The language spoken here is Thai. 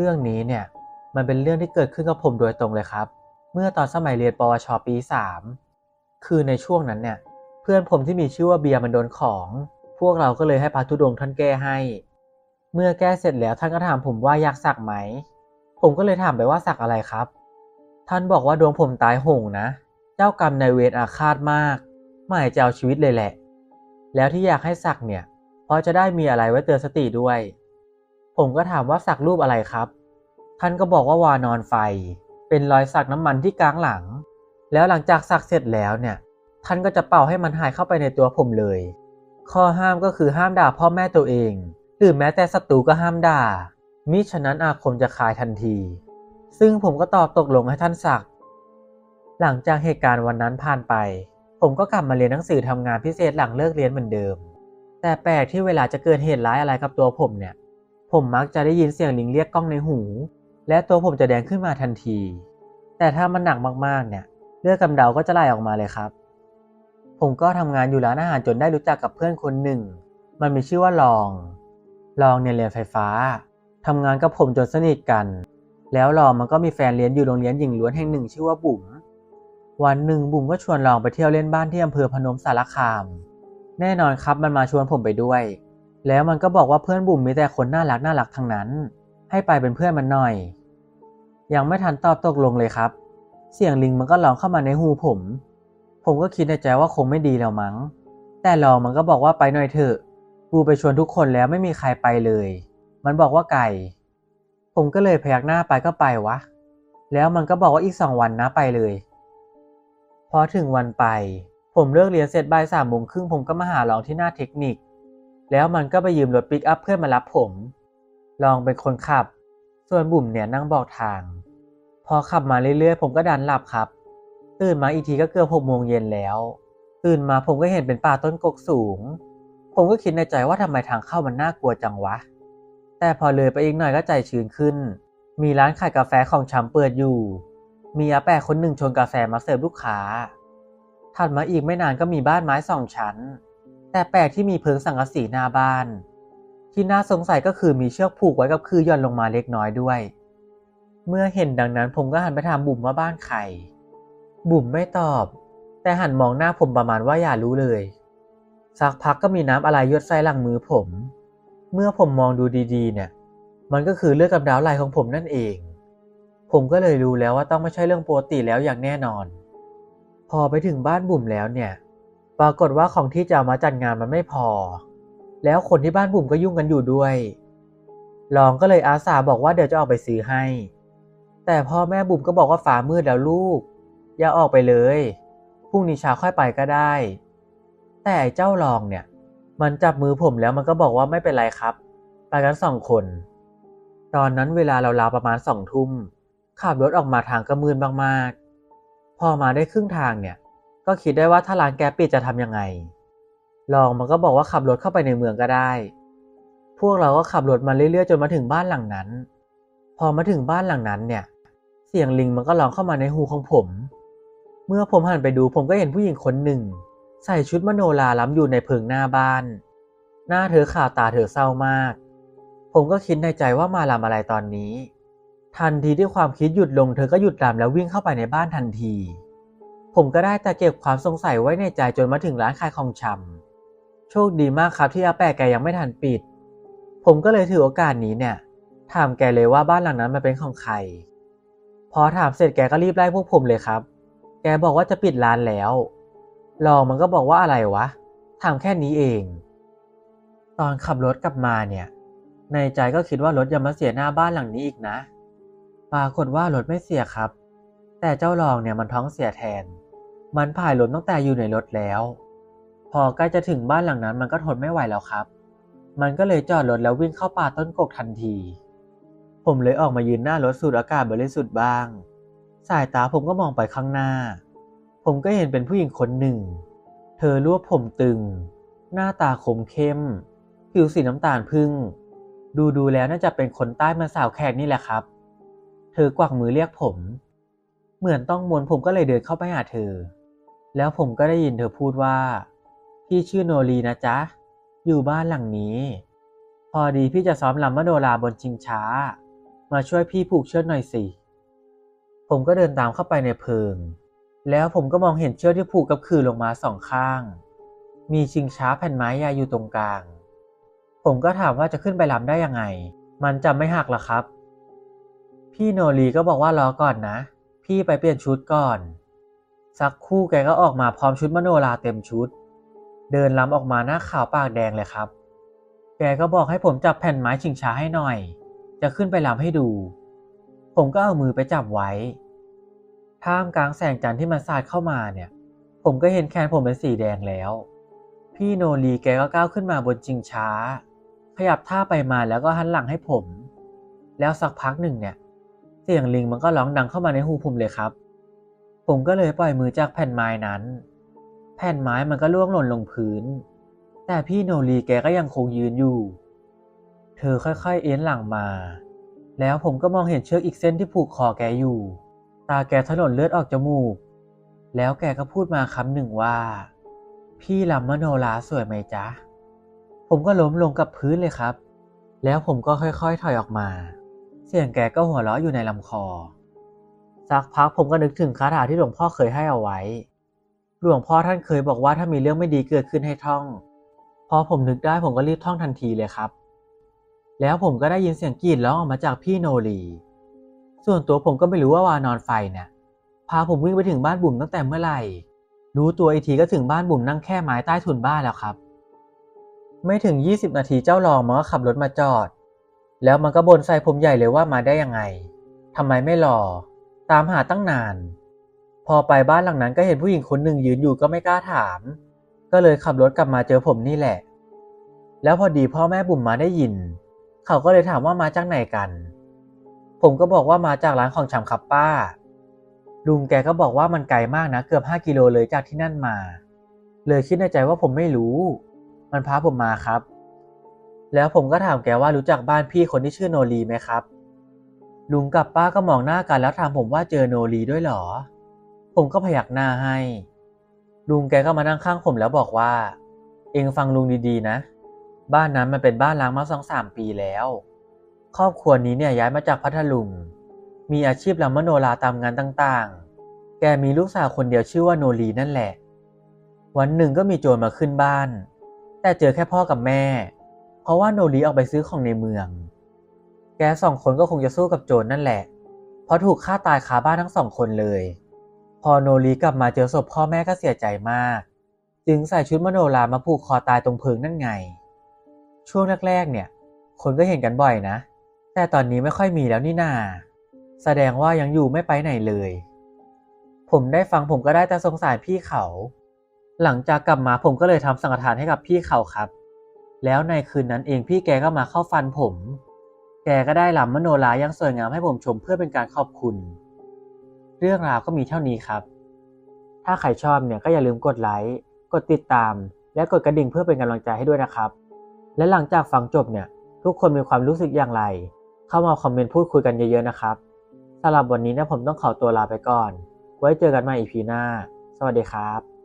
เรื่องนี้เนี่ยมันเป็นเรื่องที่เกิดขึ้นกับผมโดยตรงเลยครับ เมื่อตอนสมัยเรียนปวชปี 3 คือในช่วงนั้นเนี่ยเพื่อนผมที่มีชื่อว่าเบียร์มันโดนของ พวกเราก็เลยให้พระธุดงท่านแก้ให้ เมื่อแก้เสร็จแล้วท่านก็ถามผมว่าอยากสักไหม ผมก็เลยถามไปว่าสักอะไรครับ ท่านบอกว่าดวงผมตายหงนะ เจ้ากรรมนายเวรอาฆาตมากไม่อยจะเอาชีวิตเลยแหละ แล้วที่อยากให้สักเนี่ยเพราะจะได้มีอะไรไว้เตือนสติด้วย ผมก็ถามว่าสักรูปอะไรครับ ท่านก็บอกว่าวานอนไฟ เป็นรอยสักน้ำมันที่กลางหลัง แล้วหลังจากสักเสร็จแล้วเนี่ย ท่านก็จะเป่าให้มันหายเข้าไปในตัวผมเลย ข้อห้ามก็คือห้ามด่าพ่อแม่ตัวเอง หรือแม้แต่ศัตรูก็ห้ามด่า มิฉะนั้นอาคมจะคายทันที ซึ่งผมก็ตอบตกลงให้ท่านสัก หลังจากเหตุการณ์วันนั้นผ่านไป ผมก็กลับมาเรียนหนังสือทำงานพิเศษหลังเลิกเรียนเหมือนเดิม แต่แปลกที่เวลาจะเกิดเหตุร้ายอะไรกับตัวผมเนี่ย ผมมักจะได้ยินเสียงลิงเรียกกล้องในหู และตัวผมจะแดงขึ้นมาทันที แต่ถ้ามันหนักมากๆเนี่ยเลือดกำเดาก็จะไหลออกมาเลยครับ ผมก็ทำงานอยู่ร้านอาหารจนได้รู้จักกับเพื่อนคนหนึ่ง มันมีชื่อว่าลอง ลองเนี่ยเรียนไฟฟ้าทำงานกับผมจนสนิทกัน แล้วลองมันก็มีแฟนเรียนอยู่โรงเรียนหญิงล้วนแห่งหนึ่งชื่อว่าบุ๋ม วันหนึ่งบุ๋มก็ชวนลองไปเที่ยวเล่นบ้านที่อำเภอพนมสารคาม แน่นอนครับมันมาชวนผมไปด้วย แล้วมันก็บอกว่าเพื่อนบุ๋มมีแต่คนน่ารักน่ารักทั้งนั้น ให้ไปเป็นเพื่อนมันหน่อย ยังไม่ทันตอบตกลงเลยครับ เสียงลิงมันก็ร้องเข้ามาในหูผม ผมก็คิดในใจว่าคงไม่ดีแล้วมั้ง แต่ลองมันก็บอกว่าไปหน่อยเถอะ กูไปชวนทุกคนแล้วไม่มีใครไปเลย มันบอกว่าไก่ ผมก็เลยพยักหน้าไปก็ไปวะ แล้วมันก็บอกว่าอีกสองวันนะไปเลย พอถึงวันไป ผมเลิกเรียนเสร็จบ่ายสามโมงครึ่งผมก็มาหาลองที่หน้าเทคนิค แล้วมันก็ไปยืมรถปิกอัพเพื่อนมารับผม ลองเป็นคนขับ ส่วนบุ๋มเนี่ยนั่งบอกทาง พอขับมาเรื่อยๆ ผมก็ดันหลับครับ ตื่นมาอีกทีก็เกือบหกโมงเย็นแล้ว ตื่นมาผมก็เห็นเป็นป่าต้นกกสูง ผมก็คิดในใจว่าทำไมทางเข้ามันน่ากลัวจังวะ แต่พอเลยไปอีกหน่อยก็ใจชื้นขึ้น มีร้านขายกาแฟของชำเปิดอยู่ มีอาแปะคนหนึ่งชงกาแฟมาเสิร์ฟลูกค้าถัดมาอีกไม่นานก็มีบ้านไม้สองชั้น แต่แปลกที่มีเพิงสังกะสีหน้าบ้าน ที่น่าสงสัยก็คือมีเชือกผูกไว้กับคือย่อนลงมาเล็กน้อยด้วย เมื่อเห็นดังนั้นผมก็หันไปถามบุ๋มว่าบ้านใคร บุ๋มไม่ตอบ แต่หันมองหน้าผมประมาณว่าอย่ารู้เลย สักพักก็มีน้ำอะไรยดใส่หลังมือผม เมื่อผมมองดูดีๆ เนี่ย มันก็คือเลือดกำดาวไหลของผมนั่นเอง ผมก็เลยรู้แล้วว่าต้องไม่ใช่เรื่องปกติแล้วอย่างแน่นอน พอไปถึงบ้านบุ๋มแล้วเนี่ย ปรากฏว่าของที่จะามาจัดงานมันไม่พอ แล้วคนที่บ้านบุ๋มก็ยุ่งกันอยู่ด้วยลองก็เลยอาสาบอกว่าเดี๋ยวจะออกไปซื้อให้ แต่พ่อแม่บุ๋มก็บอกว่าฟ้ามืดแล้วลูก อย่าออกไปเลยพรุ่งนี้เช้าค่อยไปก็ได้ แต่ไอ้เจ้าลองเนี่ย มันจับมือผมแล้วมันก็บอกว่าไม่เป็นไรครับ ไปกันสองคน ตอนนั้นเวลาเราลาวๆประมาณสองทุ่มขับรถออกมาทางก็มืดมากๆ พอมาได้ครึ่งทางเนี่ย ก็คิดได้ว่าถ้าร้านแกปิดจะทำยังไง ลองมันก็บอกว่าขับรถเข้าไปในเมืองก็ได้ พวกเราก็ขับรถมาเรื่อยๆจนมาถึงบ้านหลังนั้น พอมาถึงบ้านหลังนั้นเนี่ย เสียงลิงมันก็ร้องเข้ามาในหูของผม เมื่อผมหันไปดูผมก็เห็นผู้หญิงคนหนึ่ง ใส่ชุดมโนราล้ำอยู่ในเพิงหน้าบ้าน หน้าเธอขาวตาเธอเศร้ามาก ผมก็คิดในใจว่ามาลำอะไรตอนนี้ ทันทีที่ความคิดหยุดลงเธอก็หยุดลำแล้ววิ่งเข้าไปในบ้านทันที ผมก็ได้แต่เก็บความสงสัยไว้ในใจจนมาถึงร้านขายของชำโชคดีมากครับที่อาแปะแกยังไม่ทันปิด ผมก็เลยถือโอกาสนี้เนี่ย ถามแกเลยว่าบ้านหลังนั้นมันเป็นของใคร พอถามเสร็จแกก็รีบไล่พวกผมเลยครับ แกบอกว่าจะปิดร้านแล้วลองมันก็บอกว่าอะไรวะถามแค่นี้เอง ตอนขับรถกลับมาเนี่ย ในใจก็คิดว่ารถอย่ามาเสียหน้าบ้านหลังนี้อีกนะ ปรากฏว่ารถไม่เสียครับ แต่เจ้าลองเนี่ยมันท้องเสียแทน มันผ่ายรถตั้งแต่อยู่ในรถแล้ว พอใกล้จะถึงบ้านหลังนั้นมันก็ทนไม่ไหวแล้วครับ มันก็เลยจอดรถแล้ววิ่งเข้าป่าต้นกกทันที ผมเลยออกมายืนหน้ารถสูดอากาศบริสุทธิ์บ้าง สายตาผมก็มองไปข้างหน้า ผมก็เห็นเป็นผู้หญิงคนหนึ่ง เธอรวบผมตึง หน้าตาคมเข้ม ผิวสีน้ำตาลพึ่ง ดูดูแล้วน่าจะเป็นคนใต้มาสาวแขกนี่แหละครับ เธอกวักมือเรียกผม เหมือนต้องมนผมก็เลยเดินเข้าไปหาเธอ แล้วผมก็ได้ยินเธอพูดว่า พี่ชื่อโนรีนะจ๊ะ อยู่บ้านหลังนี้ พอดีพี่จะซ้อมลำมโนราบนชิงช้า มาช่วยพี่ผูกเชือกหน่อยสิ ผมก็เดินตามเข้าไปในเพิง แล้วผมก็มองเห็นเชือกที่ผูกกับคือลงมาสองข้าง มีชิงช้าแผ่นไม้ยาวอยู่ตรงกลาง ผมก็ถามว่าจะขึ้นไปลำได้ยังไง มันจะไม่หักหรอครับ พี่โนรีก็บอกว่ารอก่อนนะ พี่ไปเปลี่ยนชุดก่อน สักคู่แกก็ออกมาพร้อมชุดมโนราเต็มชุด เดินล้ำออกมาหน้าขาวปากแดงเลยครับ แกก็บอกให้ผมจับแผ่นไม้ชิงช้าให้หน่อย จะขึ้นไปล้ำให้ดู ผมก็เอามือไปจับไว้ ท่ามกลางแสงจันทร์ที่มันสาดเข้ามาเนี่ย ผมก็เห็นแขนผมเป็นสีแดงแล้ว พี่โนรีแกก็ก้าวขึ้นมาบนชิงช้า ขยับท่าไปมาแล้วก็หันหลังให้ผม แล้วสักพักหนึ่งเนี่ย สียงลิงมันก็ร้องดังเข้ามาในหูผมเลยครับ ผมก็เลยปล่อยมือจากแผ่นไม้นั้น แผ่นไม้มันก็ล่วงหล่นลงพื้น แต่พี่โนรีแกก็ยังคงยืนอยู่ เธอค่อยๆเอ็นหลังมา แล้วผมก็มองเห็นเชือกอีกเส้นที่ผูกคอแกอยู่ ตาแกถลนเลือดออกจมูก แล้วแกก็พูดมาคำหนึ่งว่า พี่ลำมโนราสวยไหมจ๊ะ ผมก็ล้มลงกับพื้นเลยครับ แล้วผมก็ค่อยๆถอยออกมา เสียงแกก็หัวเราะอยู่ในลำคอ สักพักผมก็นึกถึงคาถาที่หลวงพ่อเคยให้เอาไว้ หลวงพ่อท่านเคยบอกว่าถ้ามีเรื่องไม่ดีเกิดขึ้นให้ท่อง พอผมนึกได้ผมก็รีบท่องทันทีเลยครับ แล้วผมก็ได้ยินเสียงกรีดร้องออกมาจากพี่โนรี ส่วนตัวผมก็ไม่รู้ว่าวานอนไฟเนี่ยพาผมวิ่งไปถึงบ้านบุ๋มตั้งแต่เมื่อไหร่ รู้ตัวอีกทีก็ถึงบ้านบุ๋มนั่งแค่ไม้ใต้ถุนบ้านแล้วครับ ไม่ถึง 20 นาทีเจ้ารองมันก็ขับรถมาจอด แล้วมันก็บ่นใส่ผมใหญ่เลยว่ามาได้ยังไงทำไมไม่รอตามหาตั้งนาน พอไปบ้านหลังนั้นก็เห็นผู้หญิงคนหนึ่งยืนอยู่ก็ไม่กล้าถาม ก็เลยขับรถกลับมาเจอผมนี่แหละ แล้วพอดีพ่อแม่บุ๋มมาได้ยิน เขาก็เลยถามว่ามาจากไหนกัน ผมก็บอกว่ามาจากร้านของชำครับป้า ลุงแกก็บอกว่ามันไกลมากนะเกือบ 5 กิโลเลยจากที่นั่นมา เลยคิดในใจว่าผมไม่รู้ มันพาผมมาครับ แล้วผมก็ถามแกว่ารู้จักบ้านพี่คนที่ชื่อโนรีไหมครับ ลุงกับป้าก็มองหน้ากันแล้วถามผมว่าเจอโนรีด้วยเหรอ ผมก็พยักหน้าให้ ลุงแกก็มานั่งข้างผมแล้วบอกว่า เองฟังลุงดีๆนะ บ้านนั้นมันเป็นบ้านล้างมาสองสามปีแล้ว ครอบครัวนี้เนี่ยย้ายมาจากพัทลุง มีอาชีพรำมโนราตามงานต่างๆ แกมีลูกสาวคนเดียวชื่อว่าโนรีนั่นแหละ วันหนึ่งก็มีโจรมาขึ้นบ้าน แต่เจอแค่พ่อกับแม่ ราะว่าโนรีออกไปซื้อของในเมือง แกสองคนก็คงจะสู้กับโจรนั่นแหละ เพราะถูกฆ่าตายคาบ้านทั้งสองคนเลย พอโนรีกลับมาเจอศพพ่อแม่ก็เสียใจมาก จึงใส่ชุดมโนรามาผูกคอตายตรงเพิงนั่นไง ช่วงแรกๆเนี่ย คนก็เห็นกันบ่อยนะ แต่ตอนนี้ไม่ค่อยมีแล้วนี่นา แสดงว่ายังอยู่ไม่ไปไหนเลย ผมได้ฟังผมก็ได้แต่สงสารพี่เขา หลังจากกลับมาผมก็เลยทำสังฆทานให้กับพี่เขาครับ แล้วในคืนนั้นเองพี่แกก็มาเข้าฟันผม แกก็ได้ลำมโนรายังสวยงามให้ผมชมเพื่อเป็นการขอบคุณ เรื่องราวก็มีเท่านี้ครับ ถ้าใครชอบเนี่ยก็อย่าลืมกดไลค์ กดติดตาม และกดกระดิ่งเพื่อเป็นกำลังใจให้ด้วยนะครับ และหลังจากฟังจบเนี่ยทุกคนมีความรู้สึกอย่างไร เข้ามาคอมเมนต์พูดคุยกันเยอะๆนะครับสำหรับวันนี้นะผมต้องขอตัวลาไปก่อน ไว้เจอกันใหม่อีพีหน้า สวัสดีครับ